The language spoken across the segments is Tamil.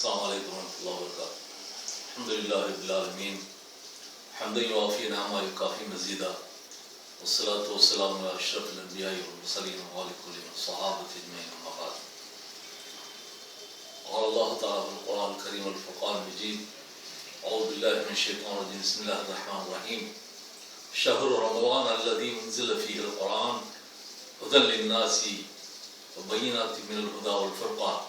السلام عليكم ورحمة الله وبركاته. الحمد لله رب العالمين. حمدا يوافي نعما يكافي مزيدا. والصلاة والسلام على أشرف الأنبياء والمرسلين وعلى كل الصحابة أجمعين أما بعد. قال الله تعالى في القرآن الكريم والفرقان المجيد أعوذ بالله من الشيطان الرجيم. بسم الله الرحمن الرحيم. شهر رمضان الذي أنزل فيه القرآن هدى للناس وبينات من الهدى والفرقان.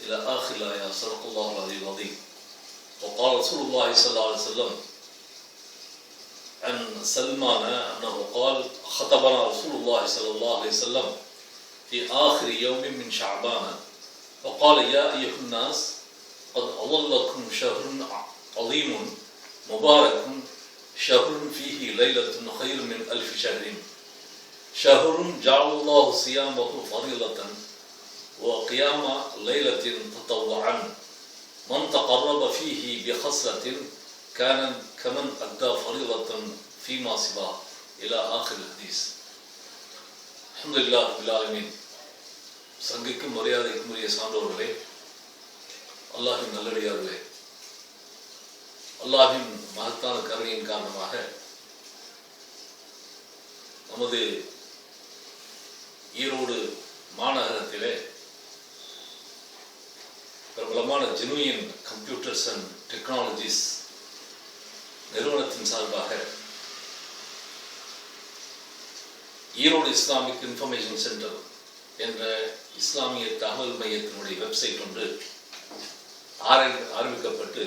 إلى آخر الآية صدق الله العلي العظيم. وقال رسول الله صلى الله عليه وسلم عن سلمان أنه قال خطبنا رسول الله صلى الله عليه وسلم في آخر يوم من شعبان. فقال يا أيها الناس قد أظلكم شهر عظيم مبارك شهر فيه ليلة خير من ألف شهر. شهر جعل الله صيامه فريضة وقيام ليلة تطوعا من تقرب فيه بخصلة كان كمن أدى فريضة فيما سواه إلى آخر الحديث الحمد لله رب العالمين சங்கைக்கும் மரியாதைக்கும் உரிய சான்றோர்களே அல்லாஹின் நல்லடியார்களே அல்லாஹின் மகத்தான கருணையின் காரணமாக நமது ஈரோடு மாநகரத்திலே பிரபலமான ஜெனுயின் கம்ப்யூட்டர்ஸ் அண்ட் டெக்னாலஜிஸ் நிறுவனத்தின் சார்பாக ஈரோடு இஸ்லாமிக் இன்ஃபர்மேஷன் சென்டர் என்ற இஸ்லாமிய தகவல் மையத்தினுடைய வெப்சைட் ஒன்று ஆரம்பிக்கப்பட்டு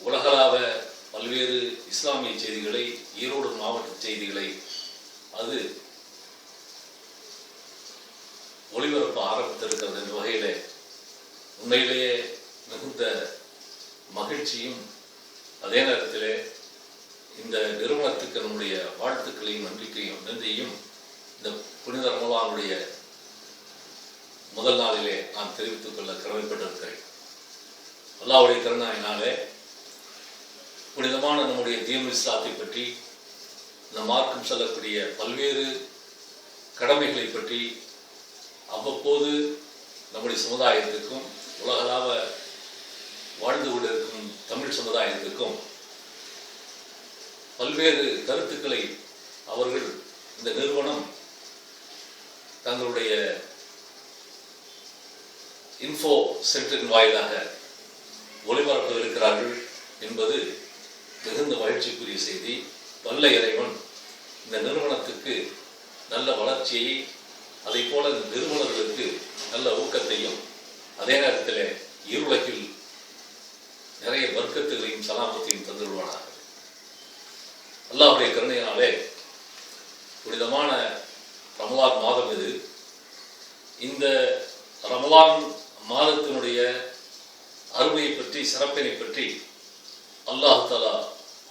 உலகளாவ பல்வேறு இஸ்லாமிய செய்திகளை ஈரோடு மாவட்ட செய்திகளை அது ஒளிபரப்ப ஆரம்பித்திருக்கிறது என்ற வகையிலே உண்மையிலேயே மிகுந்த மகிழ்ச்சியும் அதே நேரத்திலே இந்த நிறுவனத்துக்கு நம்முடைய வாழ்த்துக்களையும் நம்பிக்கையும் நன்றியும் இந்த புனித ரமலானுடைய முதல் நாளிலே நான் தெரிவித்துக் கொள்ள கடமைப்பட்டிருக்கிறேன். அல்லாவுடைய கருணாயினாலே புனிதமான நம்முடைய தீம் இஸ்லாத்தை பற்றி இந்த மார்க்கம் சொல்லக்கூடிய பல்வேறு கடமைகளை பற்றி அவ்வப்போது நம்முடைய சமுதாயத்துக்கும் உலகளாவ வாழ்ந்து கொண்டிருக்கும் தமிழ் சமுதாயத்திற்கும் பல்வேறு கருத்துக்களை அவர்கள் இந்த நிறுவனம் தங்களுடைய இன்ஃபோ சென்டரின் வாயிலாக ஒளிபரப்ப இருக்கிறார்கள் என்பது மிகுந்த மகிழ்ச்சிக்குரிய செய்தி. வல்ல இறைவன் இந்த நிறுவனத்துக்கு நல்ல வளர்ச்சியை அதை போல இந்த நிறுவனர்களுக்கு நல்ல ஊக்கத்தையும் அதே நேரத்தில் இருளகில் நிறைய வர்க்கத்துகளையும் சலாமத்தையும் தந்துவிடுவானாக அல்லாவுடைய கருணையினாலே புனிதமான ரமலான் மாதம் இது. இந்த ரமலான் மாதத்தினுடைய அருமையை பற்றி சிறப்பினை பற்றி அல்லாஹ் தலா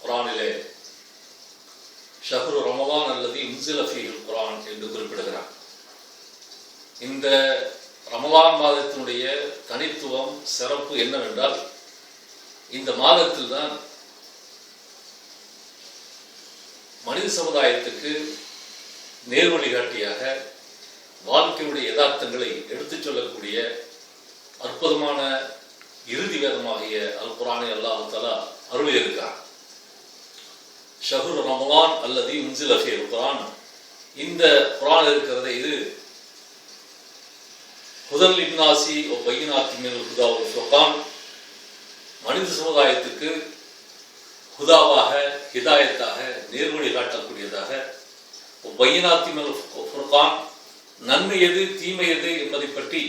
குரானிலே ஷஹ்ரு ரமலான் அல்லது இன்சிலஃபி குரான் என்று குறிப்பிடுகிறார் இந்த ரமலான் மாதத்தினுடைய தனித்துவம் சிறப்பு என்னவென்றால் இந்த மாதத்தில் தான் மனித சமுதாயத்துக்கு நேர் வழிகாட்டியாக வாழ்க்கையுடைய யதார்த்தங்களை எடுத்துச் சொல்லக்கூடிய அற்புதமான இறுதி வேதமாகிய அல் குரானை அல்லாஹு தலா அருளி இருக்கிறார் ஷஹுர் ரமலான் அல்லது முன்சில் அஃபீர் குரான் இந்த குரான் இருக்கிறத இது முதல் இப்னாசி ஓ பையனாத்தி மேல் ஹுதா ஃபுர்கான் மனித சமுதாயத்துக்கு ஹுதாவாக ஹிதாயத்தாக நேர்வழி காட்டக்கூடியதாக பையனாத்தி மேல் ஃபுர்கான் நன்மை எது தீமை எது என்பதை பற்றி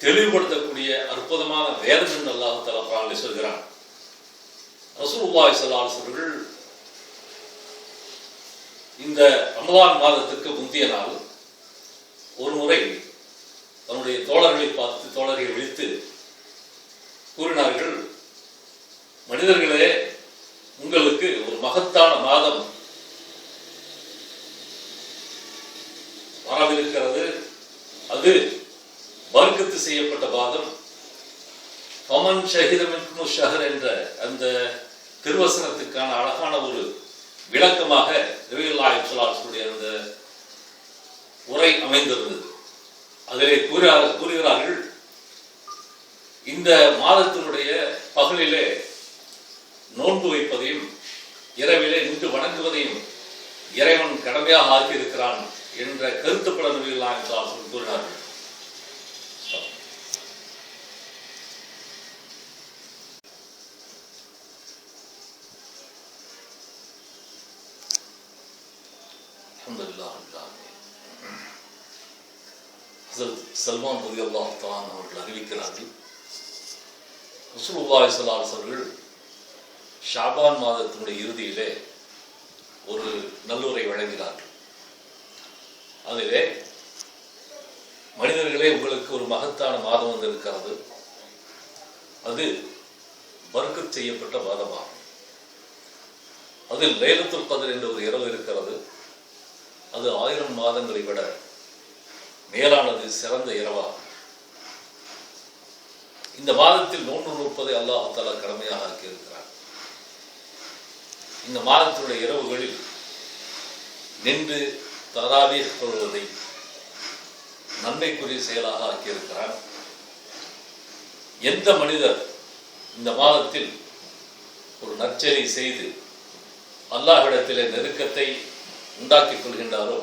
தெளிவுபடுத்தக்கூடிய அற்புதமான வேதம் என்று அல்லாஹு தலா குரானில் சொல்கிறான். ரசூல்லாய் ஸல்லல்லாஹு அவர்கள் இந்த ரமலான் மாதத்துக்கு முந்தைய நாள் ஒரு முறை தன்னுடைய தோழர்களை பார்த்து தோழரை விழித்து கூறினார்கள் மனிதர்களே உங்களுக்கு ஒரு மகத்தான மாதம் வரவிருக்கிறது. அது வர்க்கத்து செய்யப்பட்ட மாதம். பமன் ஷஹிதமின் ஷஹர் என்ற அந்த திருவசனத்துக்கான அழகான ஒரு விளக்கமாக நபிகள்லாஹி சொல்லாசுடைய அந்த உரை அமைந்திருந்தது அதிலே கூற கூறுகிறார்கள் இந்த மாதத்தினுடைய பகலிலே நோன்பு வைப்பதையும் இரவிலே நின்று வணங்குவதையும் இறைவன் கடமையாக ஆக்கியிருக்கிறான் என்ற கருத்துப்பட நபிகளாக கூறினார்கள் சல்மான் ரவி அல்லாஹான் அவர்கள் அறிவிக்கிறார்கள். ரசூலுல்லாஹி ஸல்லல்லாஹு அவர்கள் ஷாபான் மாதத்தினுடைய இறுதியிலே ஒரு நல்லுரை வழங்கினார்கள். அதிலே மனிதர்களே உங்களுக்கு ஒரு மகத்தான மாதம் வந்திருக்கிறது. அது வர்க்கு செய்யப்பட்ட மாதமாகும். அதில் லைலத்துல் பதர் என்ற ஒரு இரவு இருக்கிறது. அது ஆயிரம் மாதங்களை விட மேலானது சிறந்த இரவாகும் இந்த மாதத்தில் நோன்பு நோற்பதை அல்லாஹ் கடமையாக ஆக்கியிருக்கிறார் இந்த மாதத்தினுடைய இரவுகளில் நின்று தராவி கொள்வதை நன்மைக்குரிய செயலாக ஆக்கியிருக்கிறார் எந்த மனிதர் இந்த மாதத்தில் ஒரு நற்செயலை செய்து அல்லாஹிடத்திலே நெருக்கத்தை உண்டாக்கிக் கொள்கின்றாரோ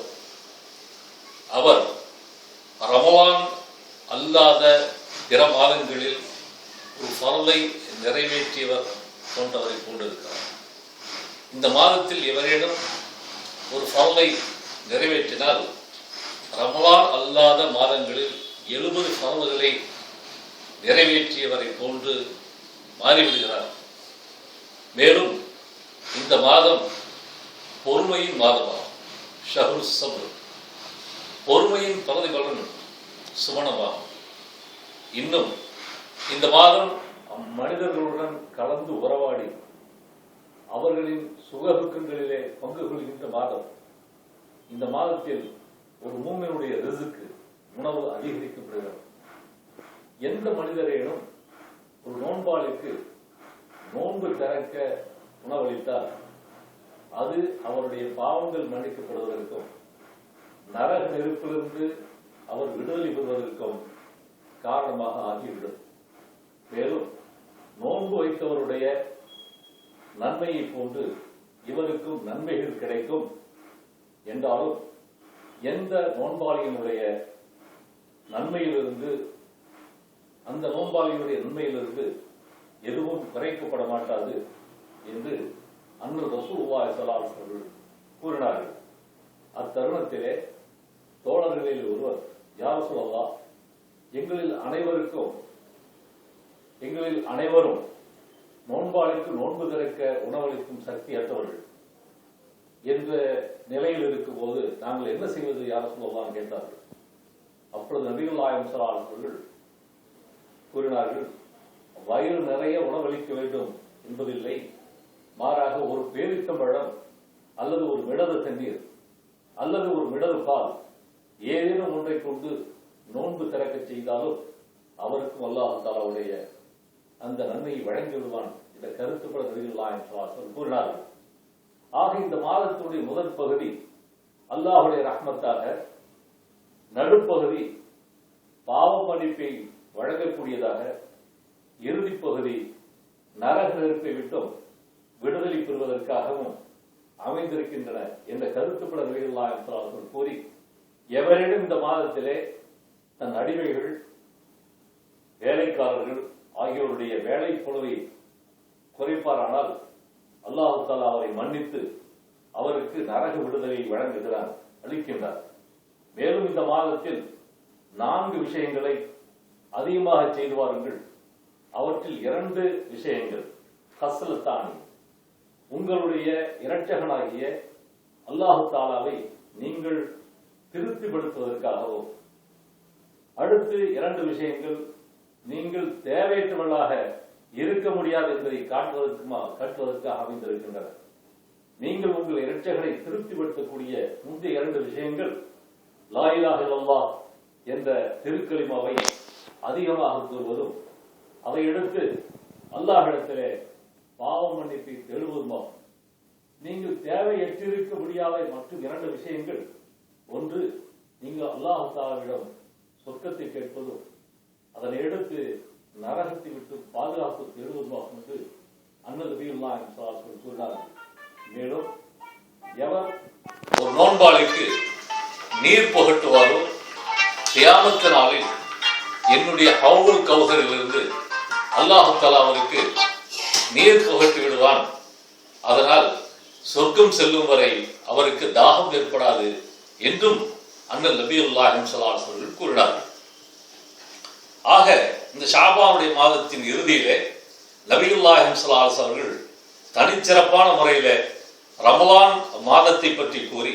அவர் ரமலான் அல்லாத பிற மாதங்களில் ஒரு பரலை நிறைவேற்றியவர் போன்றவரை கொண்டிருக்கிறார். இந்த மாதத்தில் இவரிடம் ஒரு பரலை நிறைவேற்றினால் ரமலான் அல்லாத மாதங்களில் எழுபது பரவுகளை நிறைவேற்றியவரை போன்று மாறிவிடுகிறார். மேலும் இந்த மாதம் பொறுமையின் மாதமாகும். ஷஹரு சபு பொறுமையின் பிரதிபலன் சுமணமாகும் இன்னும் இந்த மாதம் மனிதர்களுடன் கலந்து உறவாடி அவர்களின் சுகதுக்கங்களிலே பங்கு கொள்கின்ற மாதம். இந்த மாதத்தில் ஒரு மூமியனுடைய ரிசுக்கு உணவு அதிகரிக்கப்படுகிறது. எந்த மனிதரேனும் ஒரு நோன்பாளுக்கு நோன்பு திறக்க உணவளித்தால் அது அவருடைய பாவங்கள் மன்னிக்கப்படுவதற்கும் நரக நெருப்பிலிருந்து அவர் விடுதலை பெறுவதற்கும் காரணமாக ஆகிவிடும். மேலும் நோன்பு வைத்தவருடைய நன்மையை போன்று இவருக்கும் நன்மைகள் கிடைக்கும் என்றாலும் எந்த நோன்பாளியினுடைய நன்மையிலிருந்து அந்த நோன்பாளியினுடைய நன்மையிலிருந்து எதுவும் குறைக்கப்பட மாட்டாது என்று அன்று ரசூலுல்லாஹி ஸல்லல்லாஹு அலைஹி அவர்கள் கூறினார்கள். அத்தருணத்திலே தோழர்களில் ஒருவர் யார் சொல்லலாம் எங்களில் அனைவருக்கும் எங்களில் அனைவரும் நோன்பாளிக்கு நோன்பு திறக்க உணவளிக்கும் சக்தி அற்றவர்கள். என்ற நிலையில் இருக்கும்போது நாங்கள் என்ன செய்வது? யார் சொல்லலாம் கேட்டார்கள். அப்பொழுது நபிகள் நாயம் அவர்கள் கூறினார்கள் வயிறு நிறைய உணவளிக்க வேண்டும் என்பதில்லை. மாறாக ஒரு பேரித்தம்பழம் அல்லது ஒரு மிடது தண்ணீர் அல்லது ஒரு மிடது பால் ஏதேனும் ஒன்றை கொண்டு நோன்பு திறக்க செய்தாலும் அவருக்கும் அல்லாஹாலாவுடைய அந்த நன்மையை வழங்கி விடுவான் இந்த கருத்துப்பட நபிகள் கூறினார்கள். ஆக இந்த மாதத்தினுடைய முதல் பகுதி அல்லாஹுடைய ரஹ்மத்தாக நடுப்பகுதி பாவ மன்னிப்பை வழங்கக்கூடியதாக இறுதிப் பகுதி நரக நெருப்பை விட்டும் விடுதலை பெறுவதற்காகவும் அமைந்திருக்கின்றன. என்ற கருத்துப்பட நபிகள் கூறி எவரிடம் இந்த மாதத்திலே தன் அடிமைகள் வேலைக்காரர்கள் ஆகியோருடைய வேலை பொழுதை குறைப்பாரானால் அல்லாஹு தாலா அவரை மன்னித்து அவருக்கு நரக விடுதலை வழங்குகிறார் அளிக்கின்றார். மேலும் இந்த மாதத்தில் நான்கு விஷயங்களை அதிகமாக செய்து வாருங்கள். அவற்றில் இரண்டு விஷயங்கள். ஹசலத்தானி உங்களுடைய இரட்சகனாகிய அல்லாஹு தாலாவை நீங்கள் திருப்திப்படுத்துவதற்காகவும். அடுத்து இரண்டு விஷயங்கள் நீங்கள் தேவையற்றவர்களாக இருக்க முடியாது என்பதை காட்டுவதற்குமா காட்டுவதற்காக அமைந்திருக்கின்றன. நீங்கள் உங்கள் இரட்சகரை திருப்திப்படுத்தக்கூடிய முந்தைய இரண்டு விஷயங்கள் லாயிலாக இல்லல்லா என்ற திருக்கலிமாவை அதிகமாக கூறுவதும் அதை எடுத்து அல்லாஹிடத்திலே பாவ மன்னிப்பை தேடுவதுமாம் நீங்கள் தேவையற்றிருக்க முடியாத மற்றும் இரண்டு விஷயங்கள் ஒன்று நீங்கள் அல்லாஹ் தாலாவிடம் சொர்க்கத்தை கேட்பதும் அதனை எடுத்து நரகத்தை விட்டு பாதுகாப்பு தேடுவதாகும் என்று அண்ணல் ரபியுல்லா என்று கூறினார்கள் மேலும் எவர் ஒரு நோன்பாளிக்கு நீர் புகட்டுவாரோ தியாமத்த நாளில் என்னுடைய ஹவுல் இருந்து அல்லாஹு தலா அவருக்கு நீர் புகட்டி விடுவான். அதனால் சொர்க்கம் செல்லும் வரை அவருக்கு தாகம் ஏற்படாது. என்றும் அண்ணல் நபியுல்லா ஸல்லல்லாஹு அவர்கள் கூறினார்கள். ஆக இந்த ஷாபானுடைய மாதத்தின் இறுதியிலே நபியுல்லா ஸல்லல்லாஹு அவர்கள் தனிச்சிறப்பான முறையில் ரமலான் மாதத்தை பற்றி கூறி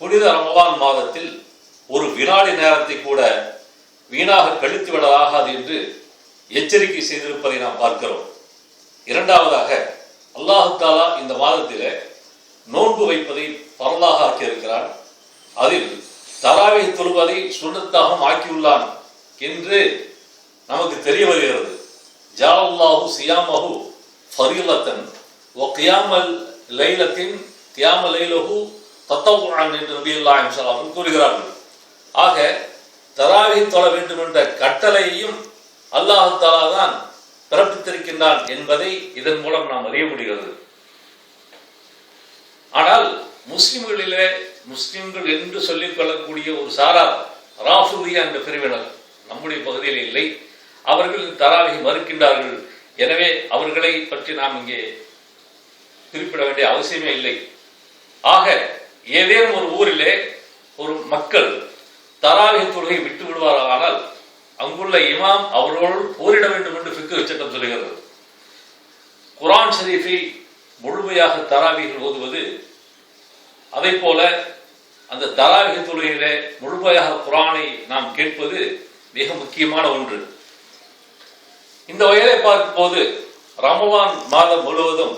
புனித ரமலான் மாதத்தில் ஒரு வினாடி நேரத்தை கூட வீணாக கழித்து விடலாகாது என்று எச்சரிக்கை செய்திருப்பதை நாம் பார்க்கிறோம். இரண்டாவதாக அல்லாஹு தாலா இந்த மாதத்திலே நோன்பு வைப்பதை பரலாக ஆக்கியிருக்கிறான். அதில் தராவை தொழுவதை சுண்ணத்தாகவும் ஆக்கியுள்ளான் என்று நமக்கு தெரிய வருகிறது. ஜாலல்லாஹு சியாமஹு ஃபரீலத்தன். ஒ கியாமல் லைலத்தின் கியாம லைலஹு தத்தவுஆன் என்று நபியுல்லாஹி ஸல்லல்லாஹு கூறுகிறார்கள். ஆக தராவி தொழ வேண்டும் என்ற கட்டளையையும் அல்லாஹு தாலா தான் பிறப்பித்திருக்கின்றான் என்பதை இதன் மூலம் நாம் அறிய முடிகிறது. ஆனால் முஸ்லிம்களிலே முஸ்லிம்கள் என்று சொல்லிக் கொள்ளக்கூடிய ஒரு சாரார் ராஃபுதியா என்ற பிரிவினர் நம்முடைய பகுதியில் இல்லை. அவர்கள் தராவை மறுக்கின்றார்கள். எனவே அவர்களை பற்றி நாம் இங்கே குறிப்பிட வேண்டிய அவசியமே இல்லை. ஆக ஏதேனும் ஒரு ஊரிலே ஒரு மக்கள் தராவிக தொழுகை விட்டு விடுவாரானால் அங்குள்ள இமாம் அவர்களோடு போரிட வேண்டும் என்று பிக்கு சட்டம் சொல்கிறது குரான் ஷரீஃபை முழுமையாக தராவிகள் ஓதுவது அதை போல அந்த தராவிக தொழுகையிலே முழுமையாக குரானை நாம் கேட்பது மிக முக்கியமான ஒன்று. இந்த வகையிலே பார்க்கும்போது ரமவான் மாதம் முழுவதும்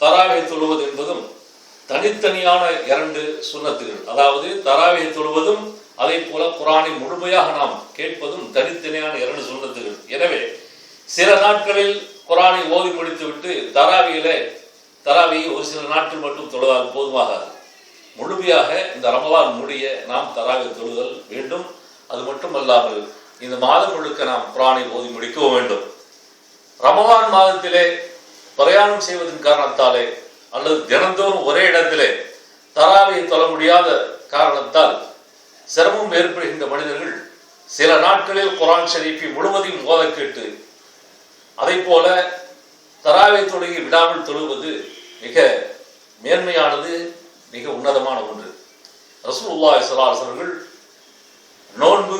தராவிகை தொழுவது என்பதும் தனித்தனியான இரண்டு சுண்ணத்துகள். அதாவது தராவை தொழுவதும் அதே போல குரானை முழுமையாக நாம் கேட்பதும் தனித்தனியான இரண்டு சுண்ணத்துகள். எனவே சில நாட்களில் குரானை ஓதி முடித்துவிட்டு தராவியிலே தராவியை ஒரு சில நாட்கள் மட்டும் தொழுதால் போதுமாகாது. முழுமையாக இந்த ரமலான் முடிய நாம் தராக தொழுதல் வேண்டும். அது மட்டுமல்லாமல் இந்த மாதம் முழுக்க நாம் குரானை ஓதி முடிக்கவும் வேண்டும். ரமலான் மாதத்திலே பிரயாணம் செய்வதன் காரணத்தாலே அல்லது தினந்தோறும் ஒரே இடத்திலே தராவியை தொழ முடியாத காரணத்தால் சிரமம் ஏற்படுகின்ற மனிதர்கள் சில நாட்களில் குரான் ஷரீஃபை முழுவதையும் ஓத கேட்டு அதை போல தராவை தொழுகி விடாமல் தொழுவது மிக மேன்மையானது. மிக உன்னதமான ஒன்று. ரசூல்லா ஸல்லல்லாஹு அவர்கள் நோன்பு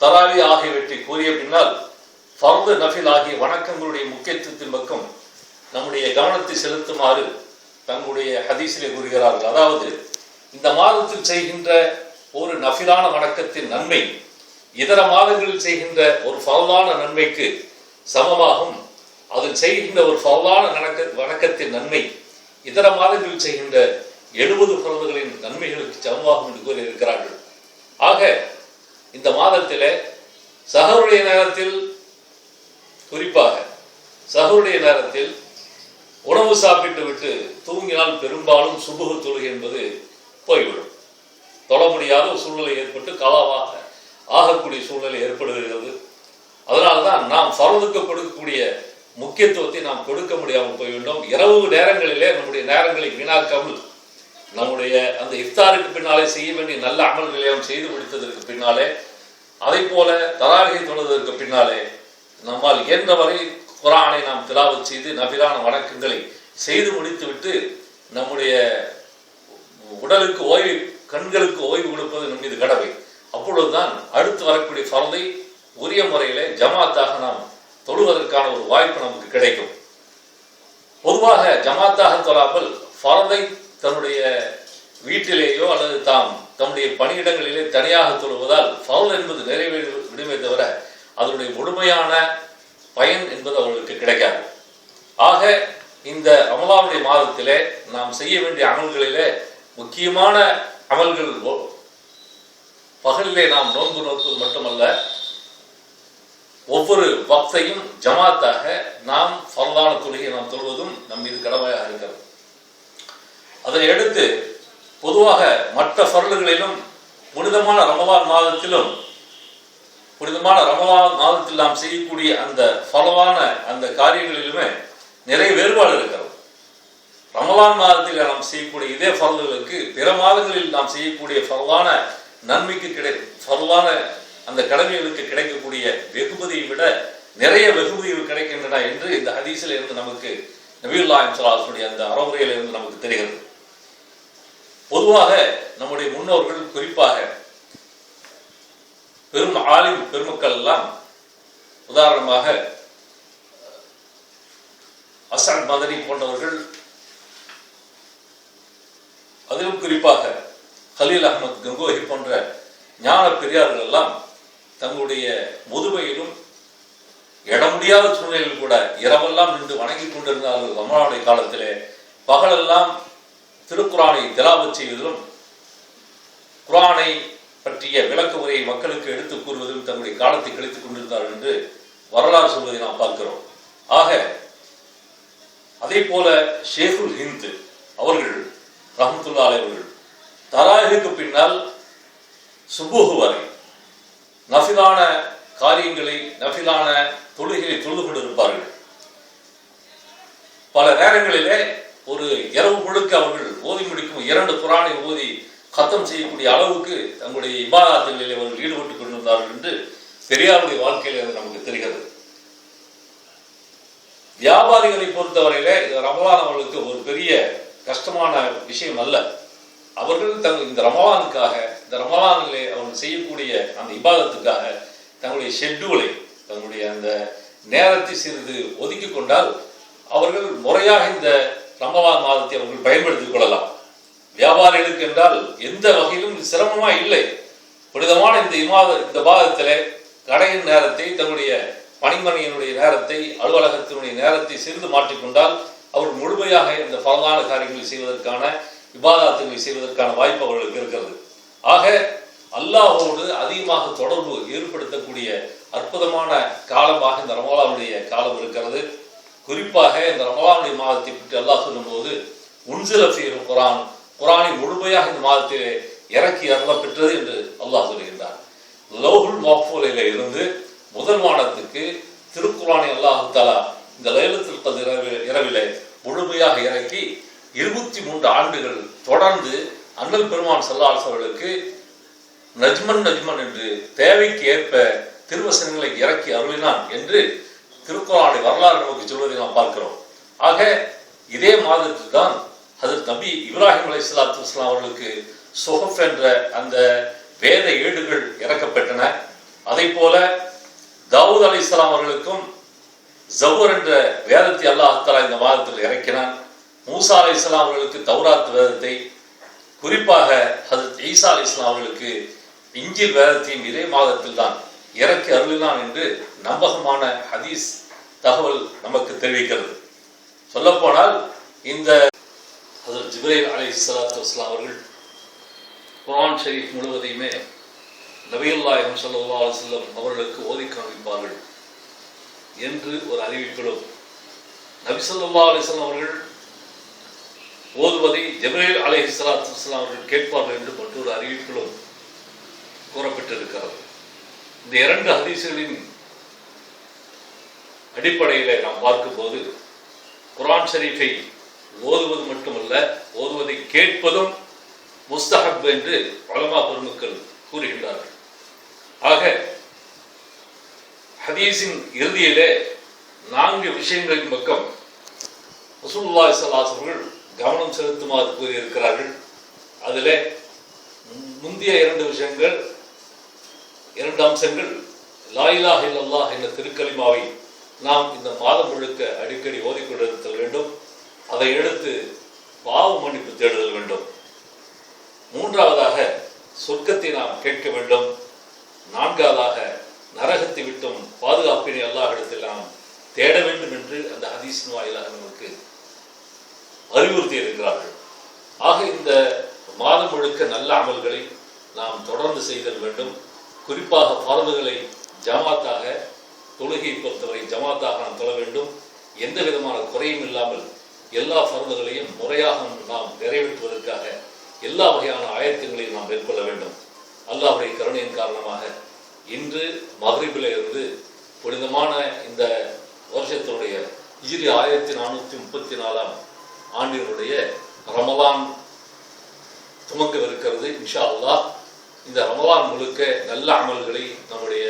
தராவி ஆகியவற்றை கூறிய பின்னால் ஃபர்து நஃபில் ஆகிய வணக்கங்களுடைய முக்கியத்துவத்தின் பக்கம் நம்முடைய கவனத்தை செலுத்துமாறு தங்களுடைய ஹதீஸிலே கூறுகிறார்கள். அதாவது இந்த மாதத்தில் செய்கின்ற ஒரு நஃபிலான வணக்கத்தின் நன்மை இதர மாதங்களில் செய்கின்ற ஒரு ஃபரலான நன்மைக்கு சமமாகும். அதில் செய்கின்ற ஒரு ஃபரலான வணக்க வணக்கத்தின் நன்மை இதர மாதங்களில் செய்கின்ற எழுபது குழந்தைகளின் நன்மைகளுக்கு சமமாகும் என்று கூறியிருக்கிறார்கள். ஆக இந்த மாதத்திலே சகருடைய நேரத்தில் குறிப்பாக சகருடைய நேரத்தில் உணவு சாப்பிட்டு விட்டு தூங்கினால் பெரும்பாலும் சுபுக தொழுகை என்பது போய்விடும். தொட முடியாத ஒரு சூழ்நிலை ஏற்பட்டு கலாவாக ஆகக்கூடிய சூழ்நிலை ஏற்படுகிறது. அதனால்தான் நாம் ஃபரதுக்கு கொடுக்கக்கூடிய முக்கியத்துவத்தை நாம் கொடுக்க முடியாமல் போய்விட்டோம். இரவு நேரங்களிலே நம்முடைய நேரங்களை வீணாக்காமல் நம்முடைய அந்த இஃப்தாருக்கு பின்னாலே செய்ய வேண்டிய நல்ல அமல் நிலையம் செய்து முடித்ததற்கு பின்னாலே அதை போல தராகை தொழுவதற்கு பின்னாலே நம்மால் இயன்றவரை குரானை நாம் திலாவத் செய்து நபிலான வணக்கங்களை செய்து முடித்துவிட்டு நம்முடைய உடலுக்கு ஓய்வு கண்களுக்கு ஓய்வு கொடுப்பது நம் மீது கடமை. அப்பொழுதுதான் அடுத்து வரக்கூடிய பரதை உரிய முறையிலே ஜமாத்தாக நாம் தொழுவதற்கான ஒரு வாய்ப்பு நமக்கு கிடைக்கும். பொதுவாக ஜமாத்தாக தொழாமல் பரதை தன்னுடைய வீட்டிலேயோ அல்லது தாம் தம்முடைய பணியிடங்களிலே தனியாக தொழுவதால் ஃபவுல் என்பது நிறைவேறி விடுமே தவிர அதனுடைய முழுமையான பயன் என்பது அவர்களுக்கு கிடைக்காது. ஆக இந்த அமலாவுடைய மாதத்திலே நாம் செய்ய வேண்டிய அமல்களிலே முக்கியமான அமல்கள் பகலிலே நாம் நோன்பு நோக்குவது மட்டுமல்ல ஒவ்வொரு பக்தையும் ஜமாத்தாக நாம் ஃபர்லான தொழுகை நாம் தொழுவதும் நம் மீது கடமையாக இருக்கிறது. அதனை அடுத்து பொதுவாக மற்ற ஃபர்லுகளிலும் புனிதமான ரமலான் மாதத்திலும் புனிதமான ரமவான் மாதத்தில் நாம் செய்யக்கூடிய அந்த பலவான அந்த காரியங்களிலுமே நிறைய வேறுபாடு இருக்கிறது. ரமலான் மாதத்தில் நாம் செய்யக்கூடிய இதே பரல்களுக்கு பிற மாதங்களில் நாம் செய்யக்கூடிய பரவான நன்மைக்கு கிடை பரவான அந்த கடமைகளுக்கு கிடைக்கக்கூடிய வெகுமதியை விட நிறைய வெகுமதிகள் கிடைக்கின்றன என்று இந்த ஹதீஸில் இருந்து நமக்கு நபியுல்லா இம்சலாசுடைய அந்த அறவுரையிலிருந்து நமக்கு தெரிகிறது. பொதுவாக நம்முடைய முன்னோர்கள் குறிப்பாக பெரும் ஆலிம் பெருமக்கள் எல்லாம் உதாரணமாக அசாத் மதனி போன்றவர்கள் அதிலும் குறிப்பாக ஹலீல் அகமது கங்கோஹி போன்ற ஞான பெரியார்கள் எல்லாம் தங்களுடைய முதுமையிலும் இட முடியாத சூழ்நிலையில் கூட இரவெல்லாம் நின்று வணங்கி கொண்டிருந்தார்கள் ரமணாவுடைய காலத்திலே. பகலெல்லாம் திருக்குறானை திலாவத் செய்வதிலும் குரானை பற்றிய விளக்க உரையை மக்களுக்கு எடுத்துக் கூறுவதிலும் தங்களுடைய காலத்தை கழித்துக் கொண்டிருந்தார்கள் என்று வரலாறு சொல்வதை நாம் பார்க்கிறோம். ஆக அதே போல ஷேகுல் ஹிந்த் அவர்கள் ரஹமத்துல்லா அவர்கள் தராஹுக்கு பின்னால் சுபுகு வரை நஃபிலான காரியங்களை நஃபிலான தொழுகையை தொழுது கொண்டிருப்பார்கள். பல நேரங்களிலே ஒரு இரவு முழுக்க அவர்கள் ஓதி முடிக்கும் இரண்டு குரானை ஓதி கத்தம் செய்யக்கூடிய அளவுக்கு தங்களுடைய இபாதத்தில் அவர்கள் ஈடுபட்டுக் கொண்டிருந்தார்கள் என்று பெரியாருடைய வாழ்க்கையில் அது நமக்கு தெரிகிறது. வியாபாரிகளை பொறுத்தவரையில இந்த ரமலான் அவர்களுக்கு ஒரு பெரிய கஷ்டமான விஷயம் அல்ல. அவர்கள் தங்கள் இந்த ரமலானுக்காக இந்த ரமலானிலே அவர்கள் செய்யக்கூடிய அந்த இபாதத்துக்காக தங்களுடைய ஷெட்யூலை தங்களுடைய அந்த நேரத்தை சிறிது ஒதுக்கி கொண்டால் அவர்கள் முறையாக இந்த ரமலான் மாதத்தை அவர்கள் பயன்படுத்திக் கொள்ளலாம். வியாபாரிகளுக்கு என்றால் எந்த வகையிலும் சிரமமா இல்லை. புனிதமான இந்த இமாத இந்த பாதத்திலே கடையின் நேரத்தை தன்னுடைய பணிமனையினுடைய நேரத்தை அலுவலகத்தினுடைய நேரத்தை சிறிது மாற்றிக்கொண்டால் அவர் முழுமையாக இந்த பலதான காரியங்களை செய்வதற்கான விவாதத்துகளை செய்வதற்கான வாய்ப்பு அவர்களுக்கு இருக்கிறது. ஆக அல்லாஹோடு அதிகமாக தொடர்பு ஏற்படுத்தக்கூடிய அற்புதமான காலமாக இந்த ரமலானுடைய காலம் இருக்கிறது. குறிப்பாக இந்த ரமலானுடைய மாதத்தை பற்றி அல்லாஹ் சொல்லும்போது உன்சில செய்யும் குரான் குரானை முழுமையாக இந்த மாதத்திலே இறக்கி அருளப்பெற்றது என்று அல்லாஹ் சொல்கின்றார் லோகுல் மஃபூலில இருந்து முதல் மாதத்துக்கு திருக்குறானை அல்லாஹு தாலா இந்த லைலத்தில் கதிர் இரவிலே முழுமையாக இறக்கி இருபத்தி மூன்று ஆண்டுகள் தொடர்ந்து அண்ணல் பெருமான் சல்லாஸ் அவர்களுக்கு நஜ்மன் நஜ்மன் என்று தேவைக்கு ஏற்ப திருவசனங்களை இறக்கி அருளினான் என்று திருக்குறானை வரலாறு நமக்கு சொல்வதை நாம் பார்க்கிறோம். ஆக இதே மாதத்தில் தான் ஹசரத் நபி இப்ராஹிம் அலி சலாத்து இஸ்லாம் அவர்களுக்கு சொஹப் என்ற அந்த வேத ஏடுகள் இறக்கப்பட்டன. அதை போல தாவூத் இஸ்லாம் அவர்களுக்கும் ஜவுர் என்ற வேதத்தை அல்லாஹ் இந்த மாதத்தில் இறக்கினான் மூசா அலை அவர்களுக்கு தௌராத் வேதத்தை குறிப்பாக ஹசரத் ஈசா அலி இஸ்லாம் அவர்களுக்கு இஞ்சில் வேதத்தையும் இதே மாதத்தில் தான் இறக்கி அருளினான் என்று நம்பகமான ஹதீஸ் தகவல் நமக்கு தெரிவிக்கிறது. சொல்லப்போனால் இந்த ஜிப்ரேல் அலி சலாத்து வஸ்லாம் அவர்கள் குரான் ஷரீஃப் முழுவதையுமே நபியுல்லாஹம் சல்லா அலுவலம் அவர்களுக்கு ஓதி காண்பிப்பார்கள் என்று ஒரு அறிவிப்பிலும் நபி சொல்லா அலிஸ்லாம் அவர்கள் ஓதுவதை ஜிப்ரேல் அலை சலாத்து வஸ்லாம் அவர்கள் கேட்பார்கள் என்று மற்றொரு அறிவிப்பிலும் கூறப்பட்டிருக்கிறது. இந்த இரண்டு ஹதீசுகளின் அடிப்படையில நாம் பார்க்கும்போது குரான் ஷரீஃபை ஓதுவது மட்டுமல்ல ஓதுவதை கேட்பதும் முஸ்தஹப் என்று பலமா பெருமக்கள் கூறுகின்றார்கள். ஆக ஹதீஸின் இறுதியிலே நான்கு விஷயங்களின் பக்கம் ரசூலுல்லாஹி ஸல்லல்லாஹு கவனம் செலுத்துமாறு கூறியிருக்கிறார்கள். அதிலே முந்தைய இரண்டு விஷயங்கள் இரண்டு அம்சங்கள் லாயிலா இல்லல்லாஹ் என்ற திருக்கலிமாவை நாம் இந்த மாதம் முழுக்க அடிக்கடி ஓதிக்கொண்டிருத்தல் வேண்டும். அதை எடுத்து பாவ மன்னிப்பு தேடுதல் வேண்டும். மூன்றாவதாக சொர்க்கத்தை நாம் கேட்க வேண்டும். நான்காவதாக நரகத்தை விட்டும் பாதுகாப்பினை அல்லாஹிடத்தில் நாம் தேட வேண்டும் என்று அந்த ஹதீஸின் வாயிலாக நமக்கு அறிவுறுத்தி இருக்கிறார்கள். ஆக இந்த மாதம் முழுக்க நல்ல அமல்களை நாம் தொடர்ந்து செய்தல் வேண்டும். குறிப்பாக பரவுகளை ஜமாத்தாக தொழுகை பொறுத்தவரை ஜமாத்தாக நாம் தொழ வேண்டும். எந்த விதமான குறையும் இல்லாமல் எல்லா பருவங்களையும் முறையாக நாம் நிறைவேற்றுவதற்காக எல்லா வகையான ஆயத்தங்களையும் நாம் மேற்கொள்ள வேண்டும். அல்லாஹுடைய கருணையின் காரணமாக இன்று மகரிபில் இருந்து புனிதமான இந்த வருஷத்தினுடைய இஜிரி ஆயிரத்தி நானூற்றி முப்பத்தி நாலாம் ஆண்டினுடைய ரமலான் துவங்கவிருக்கிறது இன்ஷா அல்லாஹ். இந்த ரமவான் முழுக்க நல்ல அமல்களை நம்முடைய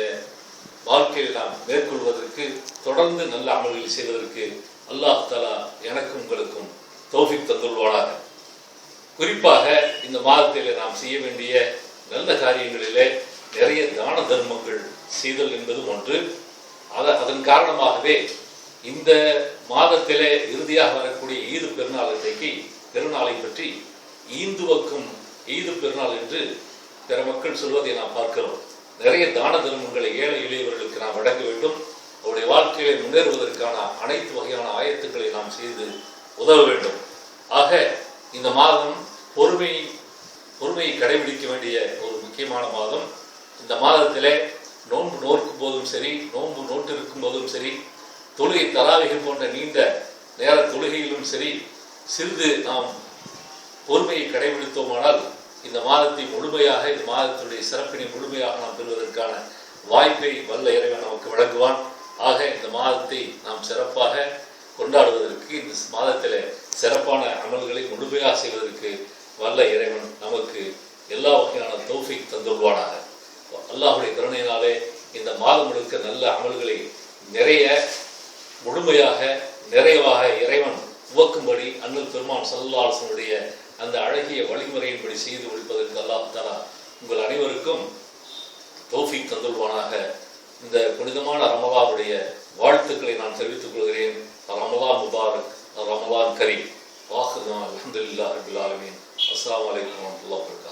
வாழ்க்கையில் நாம் மேற்கொள்வதற்கு தொடர்ந்து நல்ல அமல்களை செய்வதற்கு அல்லாஹ் தலா எனக்கும் உங்களுக்கும் தௌஃபிக் தந்துள்வானாக. குறிப்பாக இந்த மாதத்திலே நாம் செய்ய வேண்டிய நல்ல காரியங்களிலே நிறைய தான தர்மங்கள் செய்தல் என்பதும் ஒன்று. அத அதன் காரணமாகவே இந்த மாதத்திலே இறுதியாக வரக்கூடிய ஈது பெருநாள் இன்றைக்கு பெருநாளை பற்றி ஈந்துவக்கும் ஈது பெருநாள் என்று பிற மக்கள் சொல்வதை நாம் பார்க்கிறோம். நிறைய தான தர்மங்களை ஏழை எளியவர்களுக்கு நாம் வழங்க வேண்டும். அவருடைய வாழ்க்கையை முன்னேறுவதற்கான அனைத்து வகையான ஆயத்துக்களை நாம் செய்து உதவ வேண்டும். ஆக இந்த மாதம் பொறுமை பொறுமையை கடைபிடிக்க வேண்டிய ஒரு முக்கியமான மாதம். இந்த மாதத்திலே நோன்பு நோக்கும் போதும் சரி நோன்பு நோட்டிருக்கும் போதும் சரி தொழுகை தராவிகள் போன்ற நீண்ட நேர தொழுகையிலும் சரி சிறிது நாம் பொறுமையை கடைபிடித்தோமானால் இந்த மாதத்தை முழுமையாக இந்த மாதத்துடைய சிறப்பினை முழுமையாக நாம் பெறுவதற்கான வாய்ப்பை வல்ல இறைவன் நமக்கு வழங்குவான். ஆக இந்த மாதத்தை நாம் சிறப்பாக கொண்டாடுவதற்கு இந்த மாதத்தில் சிறப்பான அமல்களை முழுமையாக செய்வதற்கு வல்ல இறைவன் நமக்கு எல்லா வகையான தௌஃபிக் தந்துள்வானாக. அல்லாஹுடைய கருணையினாலே இந்த மாதம் முழுக்க நல்ல அமல்களை நிறைய முழுமையாக நிறைவாக இறைவன் உவக்கும்படி அண்ணல் பெருமான் சல்லாசனுடைய அந்த அழகிய வழிமுறையின்படி செய்து முடிப்பதற்கு அல்லாஹ் தலா உங்கள் அனைவருக்கும் தோஃபிக் தந்துள்வானாக இந்த புனிதமான ரமலானுடைய வாழ்த்துக்களை நான் தெரிவித்துக் கொள்கிறேன். ரமலான் முபாரக் ரமலான் கரீம். வாஹுதான் அலமதுல்லா ரபில் அஸ்லாம் வலைக்கம் வரமத்துல்லா வரமத்துல்லாஹ்